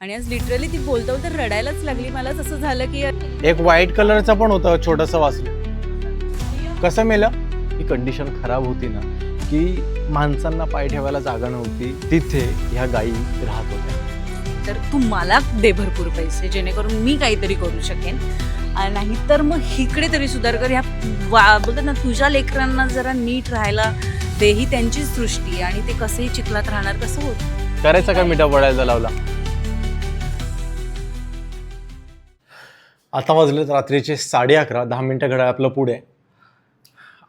आणि आज लिटरली ती बोलता बोलता रडायलाच लागली. मला तसं झालं की एक व्हाईट कलरचा पण होता छोटस वासरू. कसं मेलं? ही कंडिशन खराब होती ना की माणसांना पाय ठेवायला जागा नव्हती. तिथे ह्या गायी राहत होत्या. तर तू मला दे भरपूर पैसे जेणेकरून मी काहीतरी करू शकेन. आणि नाहीतर मग इकडे तरी सुधार कर ह्या वा बोलतात ना तुझ्या लेकरांना जरा नीट राहायला दे ही त्यांची सृष्टी आणि ते कसेही चिखलात राहणार कसं होत करायचा का मिठा पडायचा लावला? आता वाजलेत रात्रीचे साडे अकरा दहा मिनटं घड्याळ आपलं पुढे.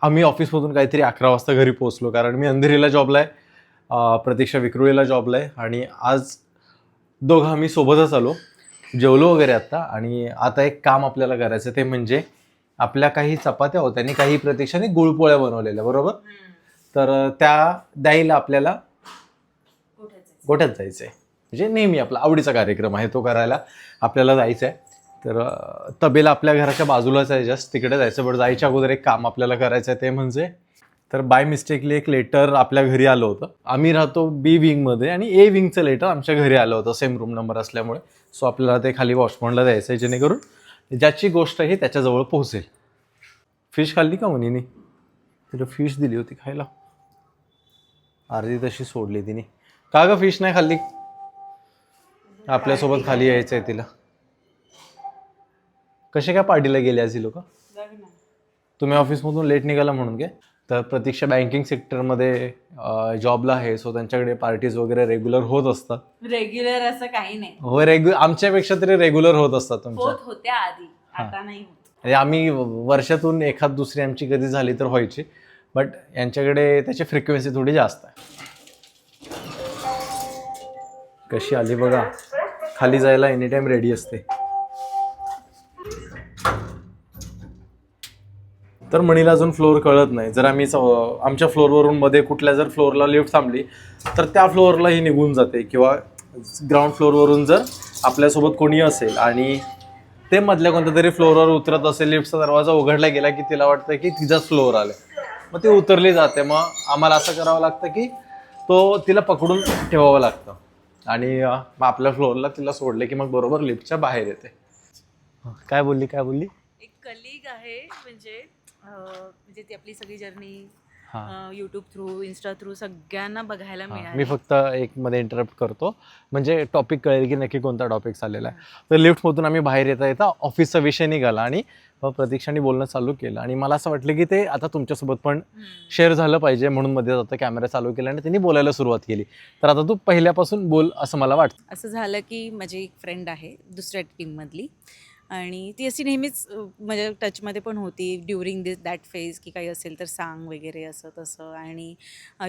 आम्ही ऑफिसमधून काहीतरी अकरा वाजता घरी पोहोचलो कारण मी अंधेरीला जॉबला आहे प्रतीक्षा विक्रोळीला जॉबला आहे आणि आज दोघं आम्ही सोबतच आलो जेवलो वगैरे आत्ता आणि आता एक काम आपल्याला करायचं ते म्हणजे आपल्या काही चपात्या होत्या आणि काही प्रतीक्षाने गुळपोळ्या बनवलेल्या बरोबर? तर त्या द्यायला आपल्याला गोठ्यात जायचं आहे म्हणजे नेहमी आपला आवडीचा कार्यक्रम आहे तो करायला आपल्याला जायचं आहे तर तबेला आपल्या घराच्या बाजूलाच आहे जस्ट तिकडे जायचं बट जायच्या अगोदर एक काम आपल्याला करायचं आहे ते म्हणजे तर बाय मिस्टेकली एक लेटर आपल्या घरी आलं होतं. आम्ही राहतो बी विंगमध्ये आणि ए विंगचं लेटर आमच्या घरी आलं होतं सेम रूम नंबर असल्यामुळे. सो आपल्याला ते खाली वॉचमॉनला द्यायचं आहे जेणेकरून ज्याची गोष्ट आहे त्याच्याजवळ पोहोचेल. फिश खाल्ली का मुनीने तिला फिश दिली होती खायला. अर्धी तशी सोडली तिने. का ग फिश नाही खाल्ली? आपल्यासोबत खाली यायचं आहे तिला. कसे काय पार्टीला गेले आज लोक? तुम्ही ऑफिसमधून लेट निघाला म्हणून काय? तर प्रतीक्षा बँकिंग सेक्टरमध्ये जॉबला आहे सो त्यांच्याकडे पार्टीज वगैरे रेग्युलर होत असतात. रेग्युलर असं काही नाही. हो रेग्यु आमच्यापेक्षा तरी रेग्युलर होत असतात तुमच्या. होत होत्या आधी. आता नाही होत. म्हणजे आम्ही वर्षातून एखाद दुसरी आमची कधी झाली तर व्हायची बट यांच्याकडे त्याची फ्रिक्वेन्सी थोडी जास्त आहे. कशी आली बघा. खाली जायला एनी टाइम रेडी असते. तर मणीला अजून फ्लोअर कळत नाही. जर आम्ही च- आमच्या फ्लोअरवरून मध्ये कुठल्या जर फ्लोअरला लिफ्ट थांबली तर त्या फ्लोअरला ही निघून जाते. किंवा ग्राउंड फ्लोअरवरून जर आपल्यासोबत कोणी असेल आणि ते मधल्या कोणत्या तरी फ्लोअरवर उतरत असेल लिफ्टचा दरवाजा उघडला गेला की तिला वाटतं की तिचाच फ्लोअर आलं. मग ती उतरली जाते. मग आम्हाला असं करावं लागतं की तो तिला पकडून ठेवावं लागतं. आणि मग आपल्या फ्लोअरला तिला सोडले की मग बरोबर लिफ्टच्या बाहेर येते. काय बोलली? काय बोलली? एक कलिग आहे म्हणजे म्हणजे ती आपली सगळी journey YouTube through Insta through सगळ्यांना बघायला मिळाली. मी फक्त एक मध्ये इंटरप्ट करतो. म्हणजे टॉपिक कळेल की नक्की कोणता टॉपिक चाललेला आहे. तर लिफ्टमधून आम्ही बाहेर येता येता ऑफिसचा विषय निघाला आणि प्रतीक्षाने बोलणं चालू केलं. आणि मला असं वाटलं की ते आता तुमच्यासोबत पण. शेअर झालं पाहिजे म्हणून मध्ये जाता कॅमेरा चालू केला आणि त्यांनी बोलायला सुरुवात केली. तर आता तू पहिल्यापासून बोल असं मला वाटतं. असं झालं की माझी एक फ्रेंड आहे दुसऱ्या टीममधली आणि ती अशी नेहमीच माझ्या म्हणजे टचमध्ये पण होती. ड्युरिंग दिस दॅट फेज की काही असेल तर सांग वगैरे असं तसं. आणि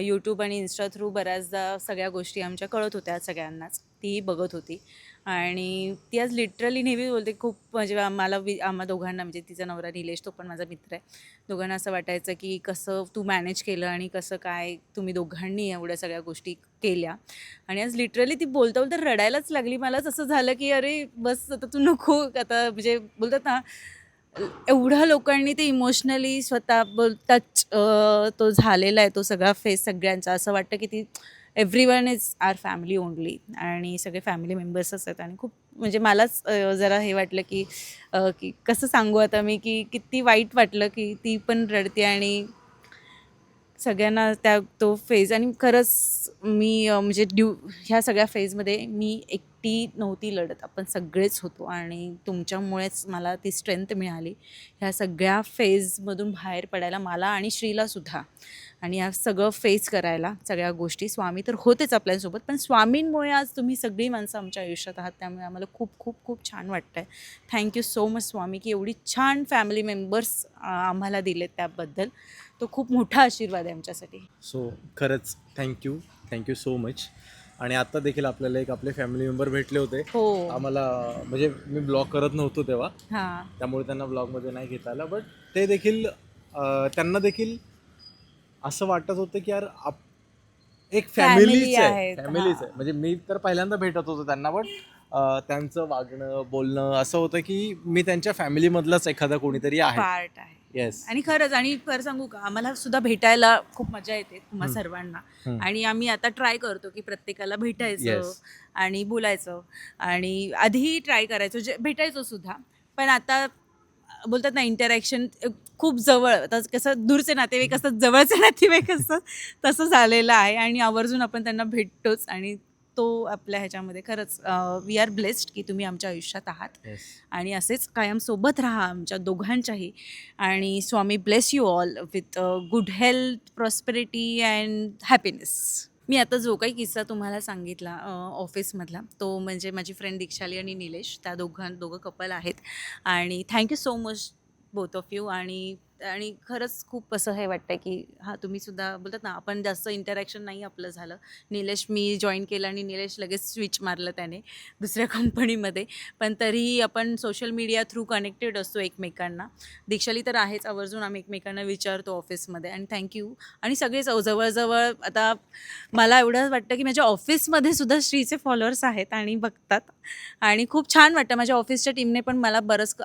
यूट्यूब आणि इन्स्टा थ्रू बऱ्याचदा सगळ्या गोष्टी आमच्या कळत होत्या सगळ्यांनाच. तीही बघत होती. आणि ती आज लिटरली नेहमी बोलते खूप म्हणजे आम्हाला वि आम्हा दोघांना म्हणजे तिचा नवरा निलेश तो पण माझा मित्र आहे. दोघांना असं वाटायचं की कसं तू मॅनेज केलं आणि कसं काय तुम्ही दोघांनी एवढ्या सगळ्या गोष्टी केल्या. आणि आज लिटरली ती बोलता बोलता रडायलाच लागली. मलाच असं झालं की अरे बस आता तू नको आता म्हणजे बोलतात ना एवढ्या लोकांनी ते इमोशनली स्वतः बोल टच तो झालेला आहे तो सगळा फेस सगळ्यांचा. असं वाटतं की ती everyone is our family only आणि सगळे फॅमिली मेंबर्सच आहेत. आणि खूप म्हणजे मलाच जरा हे वाटलं की की कसं सांगू आता मी की किती वाईट वाटलं की ती पण रडते आणि सगळ्यांना त्या तो फेज आणि खरंच मी म्हणजे ड्यू ह्या सगळ्या फेजमध्ये मी एकटी नव्हती लढत. आपण सगळेच होतो आणि तुमच्यामुळेच मला ती स्ट्रेंथ मिळाली. ह्या सगळ्या फेजमधून बाहेर पडायला मला आणि श्रीलासुद्धा आणि या सगळं फेस करायला सगळ्या गोष्टी. स्वामी तर होतेच आपल्यासोबत पण स्वामींमुळे आज तुम्ही सगळी माणसं आमच्या आयुष्यात आहात त्यामुळे आम्हाला खूप खूप खूप छान वाटतं आहे थँक्यू सो मच स्वामी की एवढी छान फॅमिली मेंबर्स आम्हाला दिलेत त्याबद्दल. तो खूप मोठा आशीर्वाद आहे आमच्यासाठी. सो खरंच थँक्यू थँक्यू सो मच आणि आता देखील आपल्याला एक आपले फॅमिली मेंबर भेटले होते. हो. आम्हाला म्हणजे मी ब्लॉग करत नव्हतो तेव्हा. हां. त्यामुळे त्यांना ब्लॉगमध्ये नाही घेता आलं बट ते देखील अं, त्यांना देखील असं वाटत होतं की यार आप एक फॅमिलीच आहे आहेत, फॅमिलीच. आहे म्हणजे मी तर पहिल्यांदा भेटत होतो त्यांना बट त्यांचं वागणं बोलणं असं होतं की मी त्यांच्या फॅमिलीमधलाच एखादा कोणीतरी आहे पार्ट आहे येस आणि खरंच आणि खरं सांगू का आम्हाला सुद्धा भेटायला खूप मजा येते तुम्हा हम्म. सर्वांना हम्म. आणि आम्ही आता ट्राय करतो की प्रत्येकाला भेटायचं Yes. आणि बोलायचं आणि आधीही ट्राय करायचो जे भेटायचो सुद्धा पण आता बोलतात ना इंटरॅक्शन खूप जवळ आता कसं दूरचे नातेवाईक असतात जवळचे नातेवाईक असतात तसं झालेलं आहे. आणि आवर्जून आपण त्यांना भेटतोच आणि तो आपल्या ह्याच्यामध्ये खरंच वी आर ब्लेस्ड की तुम्ही आमच्या आयुष्यात आहात. आणि असेच कायम सोबत राहा आमच्या दोघांच्याही. आणि Swami bless you all with good health prosperity and happiness मी आता जो काही किस्सा तुम्हाला सांगितला ऑफिसमधला तो म्हणजे माझी फ्रेंड दीक्षाली आणि निलेश त्या दोघां दोघं कपल आहेत. आणि thank you so much both of you आणि आणि खरंच खूप असं हे वाटतं की हां तुम्ही सुद्धा बोलतात ना आपण जास्त इंटरॅक्शन नाही आपलं झालं. निलेश मी जॉईन केलं आणि निलेश लगेच स्विच मारलं त्याने दुसऱ्या कंपनीमध्ये पण तरीही आपण सोशल मीडिया थ्रू कनेक्टेड असतो एकमेकांना. दीक्षाली तर आहेच आवर्जून आम्ही एकमेकांना विचारतो ऑफिसमध्ये आणि थँक्यू आणि सगळेच जवळजवळ आता मला एवढं वाटतं की माझ्या ऑफिसमध्ये सुद्धा श्रीचे फॉलोअर्स आहेत आणि बघतात. आणि खूप छान वाटतं. माझ्या ऑफिसच्या टीमने पण मला बरंच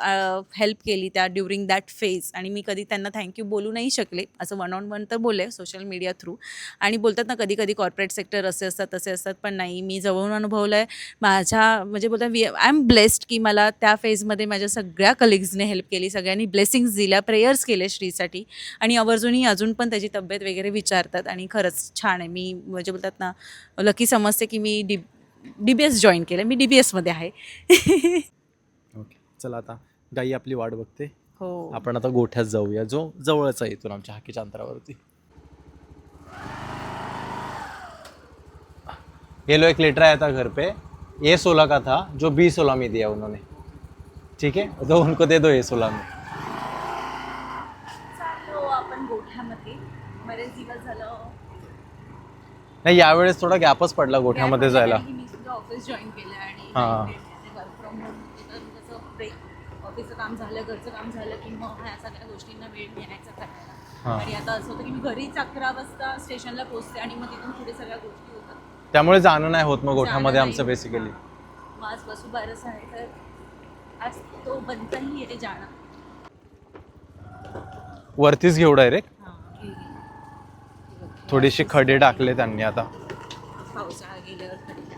हेल्प केली त्या ड्युरिंग दॅट फेज आणि मी कधी त्यांना थँक्यू बोलू नाही शकले. असं वन ऑन वन तर बोलले सोशल मीडिया थ्रू आणि बोलतात ना कधी कधी कॉर्पोरेट सेक्टर असे असतात तसे असतात पण नाही मी जवळून अनुभवलं आहे माझ्या म्हणजे बोलतात वी आय एम ब्लेस्ड की मला त्या फेजमध्ये माझ्या सगळ्या कलिग्जने हेल्प केली सगळ्यांनी ब्लेसिंग्स दिल्या प्रेयर्स केले श्रीसाठी. आणि आवर्जूनही अजून पण त्याची तब्येत वगैरे विचारतात आणि खरंच छान आहे. मी म्हणजे बोलतात ना लकी समजते की मी D D B S join केलं मी डी बी एसमध्ये आहे. ओके चला आता गाई आपली वाट बघते. हो. आपण आता गोठ्यात जाऊया जो जवळच आहे इथून आमच्या हाकीच्या अंतरावरती. ये लो एक लीटर आया था घर पे. ये सोलह का था जो बी सोलह में दिया उन्होंने. ठीक है? तो उनको दे दो ये सोलह में. चाललो आपण गोठ्यामध्ये. बरेच दिवस झालं. नाही यावेळेस थोडा गॅपच पडला गोठ्यामध्ये जायला. ऑफिस जॉईन केलं आणि ऑफिसचं काम झालं घरचं काम झालं की मग ह्या सगळ्या गोष्टींना वेळ मिळायचा करायला. आणि आता असं होतं की मी घरीच अकरा वाजता स्टेशनला पोहोचते आणि मग तिथून पुढे सगळ्या गोष्टी होतात. त्यामुळे जाणं नाही होत मग गोठ्यामध्ये आमचं बेसिकली आज बसू बरंच आहे तर आज तो बनताही आहे जाणं. वरतीच घेऊ डायरेक्ट. थोडीशी खडे टाकले त्यांनी आता. पावसाळा गेल्यावर तरी हे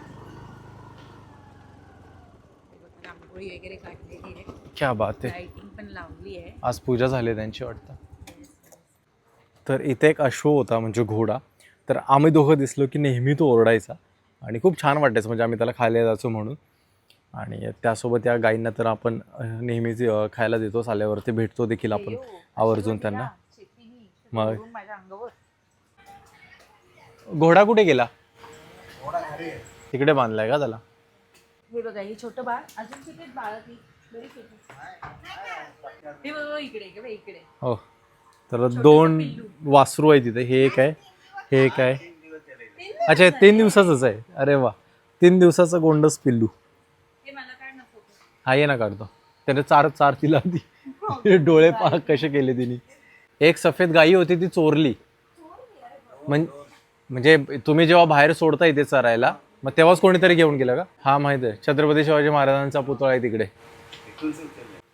बघा, रांगोळी वगैरे काढलेली आहे क्या बात आहे. लाइटिंग पण लावली आहे. आज पूजा झाली त्यांची वाटतं. तर इथे एक अश्व होता म्हणजे घोडा. तर आम्ही दोघं दिसलो की नेहमी तो ओरडायचा. आणि खूप छान वाटायचं म्हणजे आम्ही त्याला खायला जायचो म्हणून. आणि त्यासोबत या गायींना तर आपण नेहमीच खायला देतो आल्यावरती भेटतो देखील आपण आवर्जून त्यांना. मग घोडा कुठे गेला? तिकडे बांधलाय का त्याला? हे बघा ही छोटं बाळ अजून किती बाळ ती बरी छोटी हे बघा इकडे इकडे इकडे? हो. तर दोन वासरू आहे तिथे. हे एक आहे हे एक आहे. अच्छा तीन दिवसाचंच आहे. अरे वा. तीन दिवसाचं गोंडस पिल्लू. हे ये ना काढतो. त्याने चार चार तिला ती डोळे पहा कसे केले तिने. एक सफेद गाई होती ती चोरली. म्हण- म्हणजे तुम्ही जेव्हा बाहेर सोडता इथे चरायला मग तेव्हाच कोणीतरी घेऊन गेलं का? हा माहीत आहे. छत्रपती शिवाजी महाराजांचा पुतळा आहे तिकडे.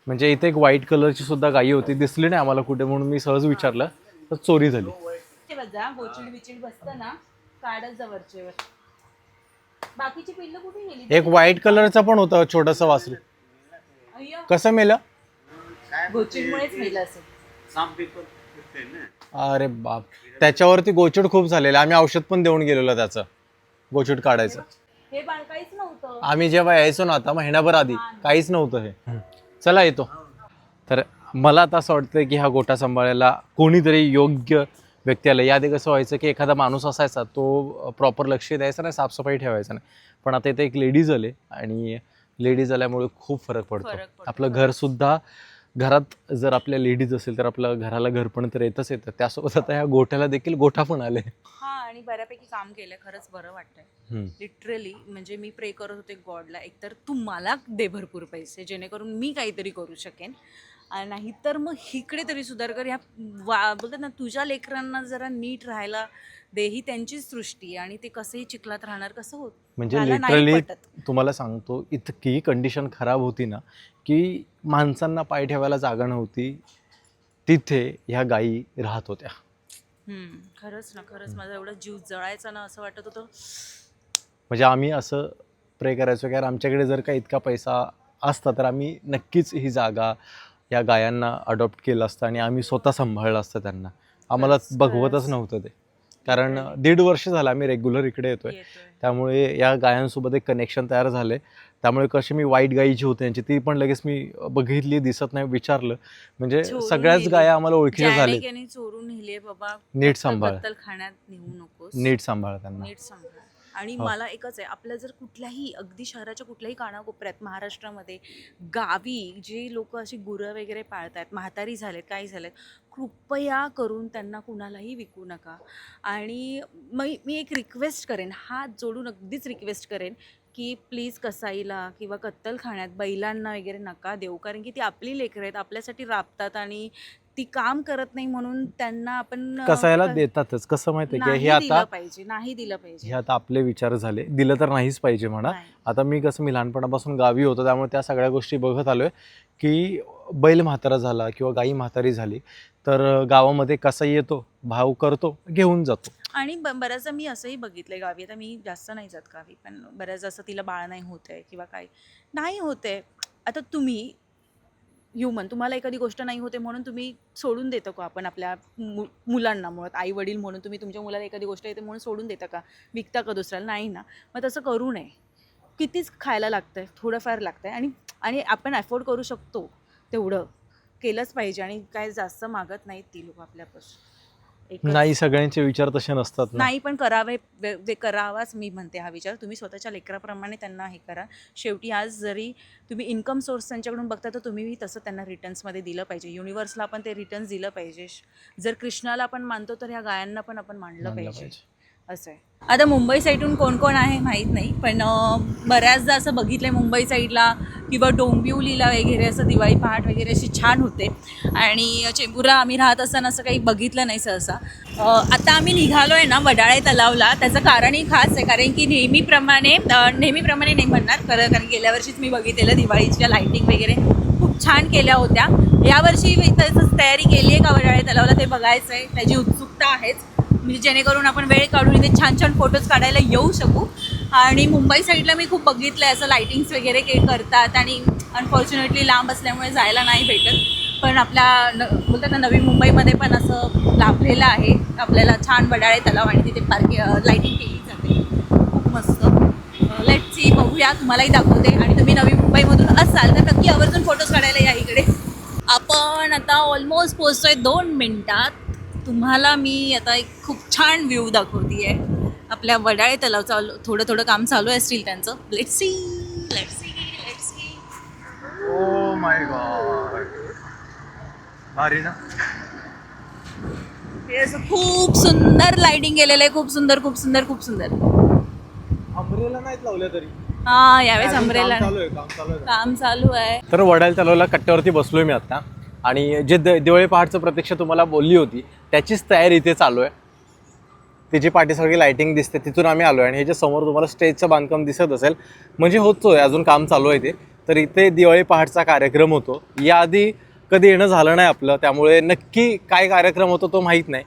म्हणजे इथे एक व्हाईट कलरची सुद्धा गाई होती. दिसली नाही आम्हाला कुठे म्हणून मी सहज विचारलं. तर चोरी झाली. ते बघा गोचिड बिचिड बसतं ना काढत जा वरचेवर बाकीची पिल्लं कुठे गेली? एक व्हाईट कलरचा पण होता छोटासा वासरू. अय्या. कसं मेलं? गोचिडमुळेच मेलं असेल अरे बाप. त्याच्यावरती गोचूड खूप झालेलं आम्ही औषध पण देऊन गेलेलो त्याचं. गोचूड काढायचं. हे बाळ काहीच नव्हतं. आम्ही जेव्हा यायचो ना आता महिनाभर आधी काहीच नव्हतं हे. चला येतो. तर मला आता असं वाटतं की हा गोठा सांभाळायला कोणीतरी योग्य व्यक्ती आलं. याआधी कसं व्हायचं की एखादा माणूस असायचा तो प्रॉपर लक्ष द्यायचा नाही साफसफाई ठेवायचा नाही. पण आता इथे एक लेडीज आले आणि लेडीज आल्यामुळे खूप फरक पडतो. फरक पडतो. आपलं घरसुद्धा घरात जर आपल्या लेडीज असेल तर आपलं घराला घरपण तर येतच येतं. त्यासोबत आता ह्या गोठ्याला देखील गोठा पण आले. हा आणि बऱ्यापैकी काम केलं. खरंच बरं वाटतंय. हम्म. लिटरली म्हणजे मी प्रे करत होते गॉडला एकतर तू मला दे भरपूर पैसे जेणेकरून मी काहीतरी करू शकेन. नाहीतर मग इकडे तरी सुधार कर ह्या वा बोलतात ना तुझ्या लेकरांना जरा नीट राहायला दे ही त्यांचीच सृष्टी आणि ते कसंही चिखलात राहणार कसं होत? म्हणजे नाही लिटरली. तुम्हाला सांगतो इतकी कंडिशन खराब होती ना की माणसांना पाय ठेवायला जागा नव्हती तिथे ह्या गायी राहत होत्या. हम्म, खरंच ना खरंच माझा एवढा जीव जळायचा ना असं वाटत होतं. म्हणजे आम्ही असं प्रे करायचो की आमच्याकडे जर का इतका पैसा असता तर आम्ही नक्कीच ही जागा या गायांना अडॉप्ट केलं असतं आणि आम्ही स्वतः सांभाळलं असतं त्यांना. आम्हाला बघवतच. नव्हतं ते. कारण दीड वर्ष झालं आम्ही रेग्युलर इकडे येतोय. त्यामुळे या गायांसोबत एक कनेक्शन तयार झाले त्यामुळे कशी मी वाईट गायी जी होती यांची ती पण लगेच मी बघितली दिसत नाही विचारलं. म्हणजे सगळ्याच. गाया आम्हाला ओळखीच्या झाले नीट सांभाळ. नीट सांभाळ त्यांना. नीट सांभाळ. आणि हो. मला एकच आहे आपल्या जर कुठल्याही अगदी शहराच्या कुठल्याही कानाकोपऱ्यात महाराष्ट्रामध्ये गावी जे लोक अशी गुरं वगैरे पाळतात म्हातारी झालेत काही झालेत कृपया करून त्यांना कुणालाही विकू नका आणि मी मी एक रिक्वेस्ट करेन हात जोडून अगदीच रिक्वेस्ट करेन की प्लीज कसाईला किंवा कत्तल खाण्यात बैलांना वगैरे नका देऊ कारण की ती आपली लेकरं आहेत आपल्यासाठी राबतात आणि ती काम करत नाही म्हणून त्यांना आपण अं, कसायला क- देतातच. कसं माहितीये की नाही हे दिलं आता पाहिजे नाही दिलं पाहिजे. हे आता आपले विचार झाले. दिलं तर नाहीच पाहिजे म्हणा. नाही. आता मी कसं मी लहानपणापासून गावी होतो त्यामुळे त्या सगळ्या गोष्टी बघत आलोय की बैल म्हातारा झाला किंवा गाई म्हातारी झाली तर गावामध्ये कसा येतो भाव करतो घेऊन जातो. आणि ब- बऱ्याचदा मी असंही बघितलंय गावी. आता मी जास्त नाही जात गावी पण बऱ्याचदा असं तिला बाळ नाही होत आहे किंवा काय. नाही होते आता तुम्ही ह्युमन तुम्हाला एखादी गोष्ट नाही होते म्हणून तुम्ही सोडून देतो का आपण आपल्या मु मुलांना मुळात आई वडील म्हणून तुम्ही तुमच्या मुलाला एखादी गोष्ट येते म्हणून सोडून देता का? विकता का दुसऱ्याला? नाही ना. मग तसं करू नये. कितीच खायला लागतं आहे थोडंफार लागतं आहे आणि आणि आपण अफोर्ड करू शकतो तेवढं. केलंच पाहिजे आणि काय जास्त मागत नाहीत ती लोक आपल्यापासून. नाही सगळ्यांचे विचार तसे नसतात ना. नाही पण करावे वे- वे- करावाच मी म्हणते हा विचार. तुम्ही स्वतःच्या लेकराप्रमाणे त्यांना हे करा. शेवटी आज जरी तुम्ही इन्कम सोर्स त्यांच्याकडून बघता तर तुम्हीही तसं त्यांना रिटर्न्समध्ये दिलं पाहिजे. युनिव्हर्सला आपण ते रिटर्न्स दिलं पाहिजे. जर कृष्णाला आपण मानतो तर ह्या गायांना पण आपण मानलं पाहिजे. असं आहे. आता मुंबई साईडून कोण कोण आहे माहीत नाही पण बऱ्याचदा असं बघितलं आहे मुंबई साईडला किंवा डोंबिवलीला वगैरे असं दिवाळी पहाट वगैरे अशी छान होते. आणि चेंबूरला आम्ही राहत असताना असं काही बघितलं नाही सहसा. आता आम्ही निघालो आहे ना वडाळे तलावला त्याचं कारणही खास आहे कारण की नेहमीप्रमाणे नेहमीप्रमाणे नाही म्हणणार खरं कारण गेल्या वर्षीच मी बघितलेलं दिवाळीच्या लाईटिंग वगैरे खूप छान केल्या होत्या. यावर्षी तसंच तयारी केली आहे का वडाळे तलावला ते बघायचं आहे त्याची उत्सुकता आहेच. म्हणजे जेणेकरून आपण वेळ काढून इथे छान छान फोटोज काढायला येऊ शकू. आणि मुंबई साईडला मी खूप बघितलं आहे असं लाईटिंग्स वगैरे के करतात आणि अनफॉर्च्युनेटली लांब असल्यामुळे जायला नाही भेटत. पण आपल्या न बोलतात ना नवी मुंबईमध्ये पण असं लाभलेलं आहे. आपल्याला छान वडाळे तलाव आणि तिथे पार्किंग लाईटिंग केली जाते. खूप मस्त. लेट सी बघूया. तुम्हालाही दाखवते. आणि तुम्ही नवी मुंबईमधून असाल तर नक्की आवर्जून फोटोज काढायला या इकडे. आपण आता ऑलमोस्ट पोचतोय दोन मिनटात. तुम्हाला मी आता एक खूप छान व्ह्यू दाखवते आहे आपल्या वडाळे तलाव चालू थोडं थोडं काम चालू आहे स्टील त्यांचं. Let see let see let see oh my god भारी ना? हे असं खूप सुंदर लाइटिंग केलेलं आहे. खूप सुंदर खूप सुंदर खूप सुंदर. अमरेला नाहीत लावल्या तरी. हा यावेळेस अमरेला काम चालू आहे काम चालू आहे. काम चालू आहे. तर वडाल तलावला कट्ट्यावरती बसलोय मी आता. आणि जे द दिवाळी पहाटचं प्रत्यक्ष तुम्हाला बोलली होती त्याचीच तयारी इथे चालू आहे. तिची पाठी सगळी लाईटिंग दिसते तिथून आम्ही आलो आणि ह्याच्या समोर तुम्हाला स्टेजचं बांधकाम दिसत असेल म्हणजे होतोय अजून काम चालू आहे ते. तर इथे दिवाळी पहाटचा कार्यक्रम होतो. याआधी कधी येणं झालं नाही आपलं त्यामुळे नक्की काय कार्यक्रम होतो तो माहीत नाही.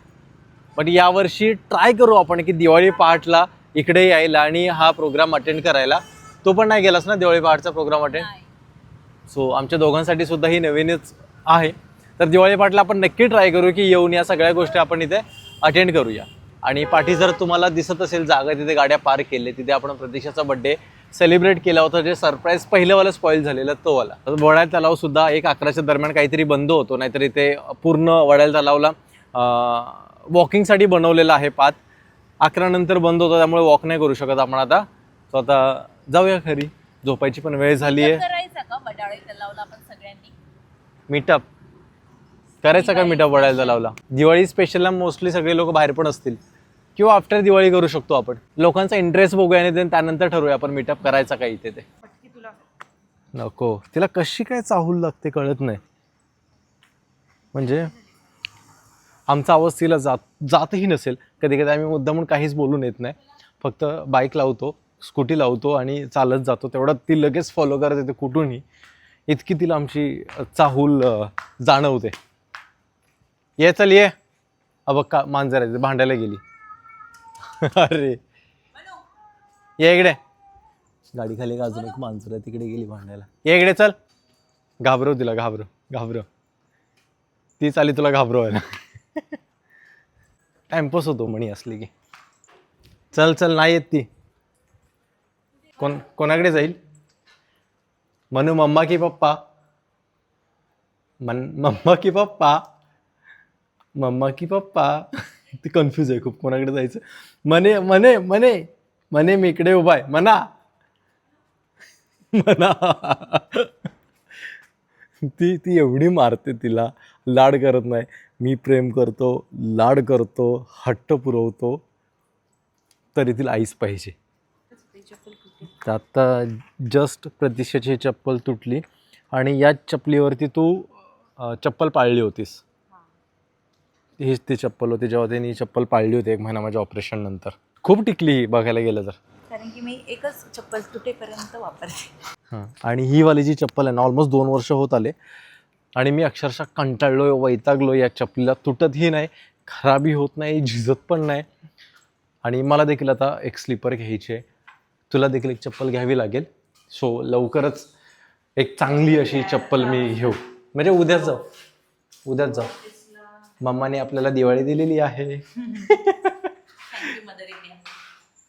पण यावर्षी ट्राय करू आपण की दिवाळी पहाटला इकडे यायला आणि हा प्रोग्राम अटेंड करायला. तो पण नाही गेलास ना दिवाळी पहाटचा प्रोग्राम अटेंड सो आमच्या दोघांसाठी सुद्धा ही नवीनच आहे. तर दिवाळी पाटला आपण नक्की ट्राय करू की येऊन या सगळ्या गोष्टी आपण इथे अटेंड करूया. आणि पाठी जर तुम्हाला दिसत असेल जागा तिथे गाड्या पार्क केले तिथे आपण प्रतीक्षाचा बड्डे सेलिब्रेट केला होता जे सरप्राईज पहिल्यावाला स्पॉईल झालेलं तो वाला. तर वडाळ तलाव सुद्धा एक अकराच्या दरम्यान काहीतरी बंद होतो नाहीतर इथे पूर्ण वडाळ तलावला वॉकिंगसाठी बनवलेला आहे पात अकरानंतर बंद होतो त्यामुळे वॉक नाही करू शकत आपण आता. सो आता जाऊया खरी झोपायची पण वेळ झाली आहे. मीटअप करायचा का मीटअप वडायला लावला? दिवाळी स्पेशलला मोस्टली सगळे लोक बाहेर पण असतील. किंवा आफ्टर दिवाळी करू शकतो आपण. लोकांचा इंटरेस्ट बघूया आणि त्यानंतर ठरवूया आपण मीटअप करायचा का इथे ते. नको. तिला कशी काय चाहूल लागते कळत नाही. म्हणजे आमचा आवाज तिला जात जातही नसेल. कधी कधी आम्ही मुद्दा म्हणून काहीच बोलून येत नाही. फक्त बाईक लावतो स्कूटी लावतो आणि चालत जातो. तेवढा ती लगेच फॉलो करत येते कुठूनही. इतकी तिला आमची चाहूल जाणवते. ये चल ये. अब का मांजर आहे भांडायला गेली. अरे. ये इकडे. गाडी खाली अजून एक मांजर आहे तिकडे गेली भांडायला. ये इकडे चल. घाबरव तिला घाबरव घाबरव. ती चाली तुला घाबरवायला. टाइमपास होतो म्हणी असली की. चल चल नाही येत ती. कोण कोणाकडे जाईल? मनू मम्मा की पप्पा मन मम्मा की पप्पा मम्मा की पप्पा ती कन्फ्यूज आहे खूप कोणाकडे जायचं मने मने मने मने मी इकडे उभा आहे मना मना ती ती एवढी मारते तिला लाड करत नाही मी प्रेम करतो लाड करतो हट्ट पुरवतो तरी तिला आईच पाहिजे तर आता जस्ट प्रतीक्षाची चप्पल तुटली आणि याच चपलीवरती तू चप्पल पाळली होतीस. हीच ती चप्पल होती जेव्हा त्यांनी चप्पल पाळली होती एक महिना माझ्या ऑपरेशन नंतर. खूप टिकली ही बघायला गेलं तर. कारण की मी एकच चप्पल तुटेपर्यंत वापरते. हां. आणि ही वाली जी चप्पल आहे ना ऑलमोस्ट दोन वर्ष होत आले. आणि मी अक्षरशः कंटाळलो वैतागलो या चपलीला तुटतही नाही खराबी होत नाही झिजत पण नाही. आणि मला देखील आता एक स्लीपर घ्यायची आहे. तुला देखील एक चप्पल घ्यावी लागेल. सो लवकरच एक चांगली अशी चप्पल मी घेऊ. म्हणजे उद्याच जाऊ. उद्याच जाऊ. मम्माने आपल्याला दिवाळी दिलेली आहे.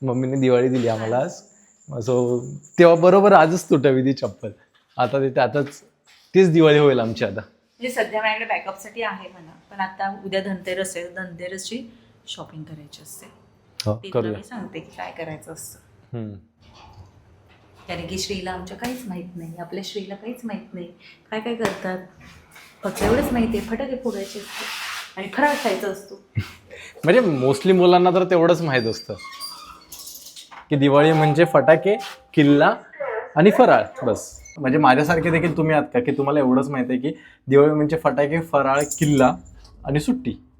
मम्मीने दिवाळी दिली आम्हाला आज. सो तेव्हा बरोबर आजच तुटावी ती चप्पल. आता ते त्यातच तीच दिवाळी होईल आमची आता. म्हणजे सध्या माझ्याकडे बॅकअपसाठी आहे म्हणा. पण आता उद्या धनतेरस आहे. धनतेरसची शॉपिंग करायची असते. हो सांगते की काय करायचं असतं. कारण की श्रीला आमच्या काहीच माहीत नाही. आपल्या श्रीला काहीच माहीत नाही. काय काय करतात? फक्त एवढंच माहिती आहे. फटाके फोडायचे असते आणि फराळ खायचा असतो. म्हणजे मोस्टली मुलांना तर तेवढंच माहीत असतं. की दिवाळी म्हणजे फटाके किल्ला आणि फराळ. बस. म्हणजे माझ्यासारखे देखील तुम्ही आहात का? की तुम्हाला एवढंच माहिती आहे की दिवाळी म्हणजे फटाके फराळ किल्ला आणि सुट्टी.